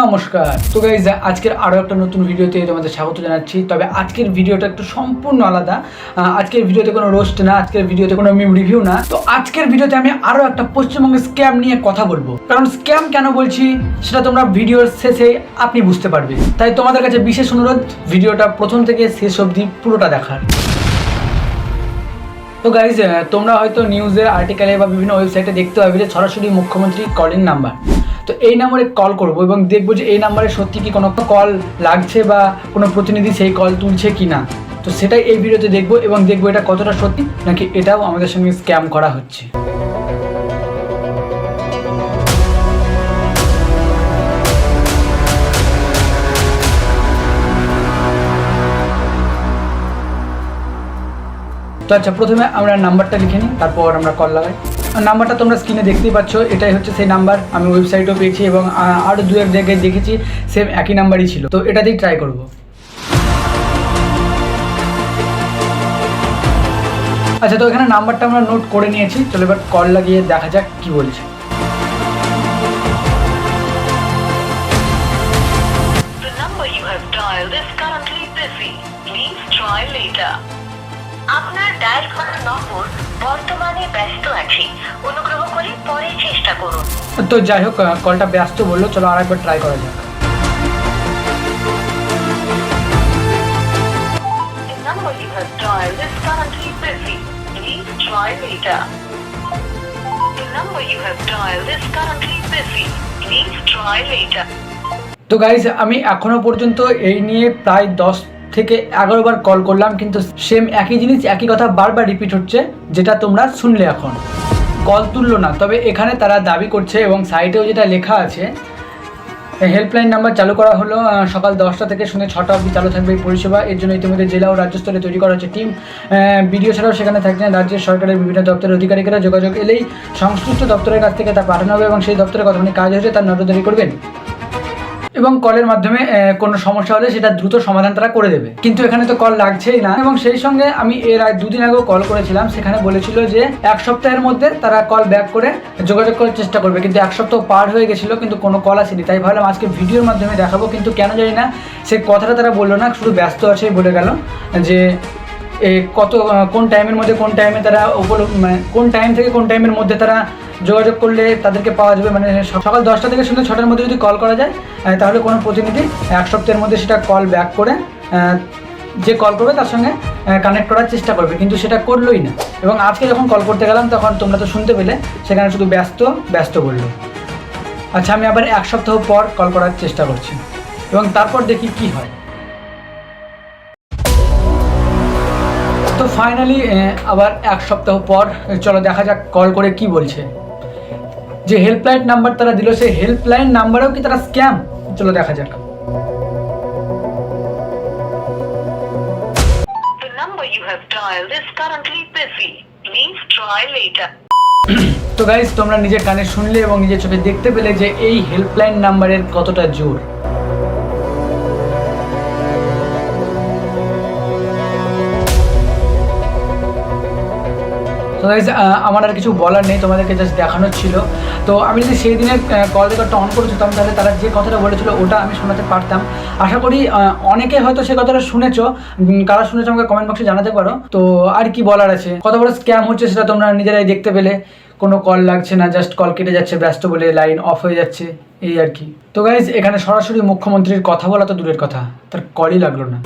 নমস্কার। তো গাইজ আজকের আরও একটা নতুন ভিডিওতে তোমাদের স্বাগত জানাচ্ছি। তবে আজকের ভিডিওটা একটু সম্পূর্ণ আলাদা। আজকের ভিডিওতে কোনো রোস্ট না, আজকের ভিডিওতে কোনো মিম রিভিউ না। তো আজকের ভিডিওতে আমি আরও একটা পশ্চিমবঙ্গের স্ক্যাম নিয়ে কথা বলব। কারণ স্ক্যাম কেন বলছি, সেটা তোমরা ভিডিওর শেষে আপনি বুঝতে পারবে। তাই তোমাদের কাছে বিশেষ অনুরোধ, ভিডিওটা প্রথম থেকে শেষ অবধি পুরোটা দেখার। তো গাইজ তোমরা হয়তো নিউজের আর্টিকেলে বা বিভিন্ন ওয়েবসাইটে দেখতে পাবে যে সরাসরি মুখ্যমন্ত্রী কলিং নাম্বার তো এই নাম্বারে কল করব এবং দেখব যে এই নাম্বারে সত্যি কি কোনো কল লাগছে বা কোনো প্রতিনিধি সেই কল তুলছে কি না তো সেটাই এই ভিডিওতে দেখব এবং দেখব এটা কতটা সত্যি নাকি এটাও আমাদের সঙ্গে স্ক্যাম করা হচ্ছে। তো আচ্ছা প্রথমে আমরা নাম্বারটা লিখে নিই, তারপর আমরা কল লাগাই। নাম্বারটা তোমরা স্ক্রিনে দেখতেই পাচ্ছ, এটাই হচ্ছে সেই নাম্বার। আমি ওয়েবসাইটেও পেয়েছি এবং আরও দু এক জায়গায় দেখেছি সেম একই নাম্বারই ছিল। তো এটাতেই ট্রাই করব। আচ্ছা তো এখানে নাম্বারটা আমরা নোট করে নিয়েছি। চলো এবার কল লাগিয়ে দেখা যাক কি বলছে। Later. আপনার ডায়ের করা নম্বর বর্তমানে ব্যস্ত আছে। অনুগ্রহ করে পরে চেষ্টা তো যাই হোক কলটা ব্যস্ত বলল চলো আর একবার ট্রাই করা যাক। তো গাইজ আমি এখনও পর্যন্ত এই নিয়ে প্রায় দশ থেকে এগারো বার কল করলাম, কিন্তু সেম একই জিনিস, একই কথা বারবার রিপিট হচ্ছে, যেটা তোমরা শুনলে এখন। কল তুললো না, তবে এখানে তারা দাবি করছে এবং সাইটেও যেটা লেখা আছে হেল্পলাইন নাম্বার চালু করা হলো সকাল দশটা থেকে সন্ধ্যে ছটা অবধি চালু থাকবে এই পরিষেবা। এর জন্য ইতিমধ্যে জেলা ও রাজ্য স্তরে তৈরি করা হচ্ছে টিম বিডিও ছাড়াও সেখানে থাকছেন রাজ্যের সরকারের বিভিন্ন দপ্তরের অধিকারিকেরা। যোগাযোগ এলেই সংশ্লিষ্ট দপ্তরের কাছ থেকে তা পাঠানো হবে এবং সেই দপ্তরে কতখানি কাজ হয়েছে তার নজরদারি করবেন। এবং কলের মাধ্যমে কোনো সমস্যা হলে সেটা দ্রুত সমাধান তারা করে দেবে। কিন্তু এখানে তো কল লাগছেই না। এবং সেই সঙ্গে আমি এর আগে দুদিন আগেও কল করেছিলাম, সেখানে বলেছিল যে এক সপ্তাহের মধ্যে তারা কল ব্যাক করে যোগাযোগ করার চেষ্টা করবে। কিন্তু এক সপ্তাহ পার হয়ে গেছিল, কিন্তু কোনো কল আসেনি। তাই ভাবলাম আজকে ভিডিওর মাধ্যমে দেখাবো, কিন্তু কেন জানি না, সে কথাটা তারা বলল না, শুধু ব্যস্ত আছে বলে গেল, যে কত কোন টাইমের মধ্যে কোন টাইমে তারা উপলব্ধ কোন টাইম থেকে কোন টাইমের মধ্যে তারা যোগাযোগ করলে তাদেরকে পাওয়া যাবে? মানে সকাল দশটা থেকে সন্ধ্যে ছটার মধ্যে যদি কল করা যায় তাহলে কোনো প্রতিনিধি এক সপ্তাহের মধ্যে সেটা কল ব্যাক করে যে কল করবে তার সঙ্গে কানেক্ট করার চেষ্টা করবে। কিন্তু সেটা করলোই না। এবং আজকে যখন কল করতে গেলাম, তখন তোমরা তো শুনতে পেলে, সেখানে শুধু ব্যস্ত ব্যস্ত বলল। আচ্ছা আমি আবার এক সপ্তাহ পর কল করার চেষ্টা করছি। এবং তারপর দেখি কি হয়। তো ফাইনালি আবার এক সপ্তাহ পর চলো দেখা যাক কল করে কি বলছে। যে হেল্পলাইন নাম্বার তারা দিল সেই হেল্পলাইন নাম্বারেও কি তারা স্ক্যাম চলো দেখা যাক. তো গাইজ তোমরা নিজের কানে শুনলে এবং নিজের চোখে দেখতে পেলে যে এই হেল্পলাইন নাম্বারের কতটা জোর। তো গাইজ আমার আর কিছু বলার নেই, তোমাদেরকে জাস্ট দেখানোর ছিল। তো আমি যদি সেই দিনের কল রেকর্ডটা অন করেছিলাম তাহলে তারা যে কথাটা বলেছিল, ওটা আমি শোনাতে পারতাম। আশা করি অনেকে হয়তো সে কথাটা শুনেছো। কারা শুনেছো আমাকে কমেন্ট বক্সে জানাতে পারো। তো আর কি বলার আছে? কত বড় স্ক্যাম হচ্ছে সেটা তোমরা নিজেরাই দেখতে পেলে। কোনো কল লাগছে না জাস্ট কল কেটে যাচ্ছে, ব্যস্ত বলে লাইন অফ হয়ে যাচ্ছে, এই আর কি। তো গাইজ এখানে সরাসরি মুখ্যমন্ত্রীর কথা বলা তো দূরের কথা। তার কলই লাগল না।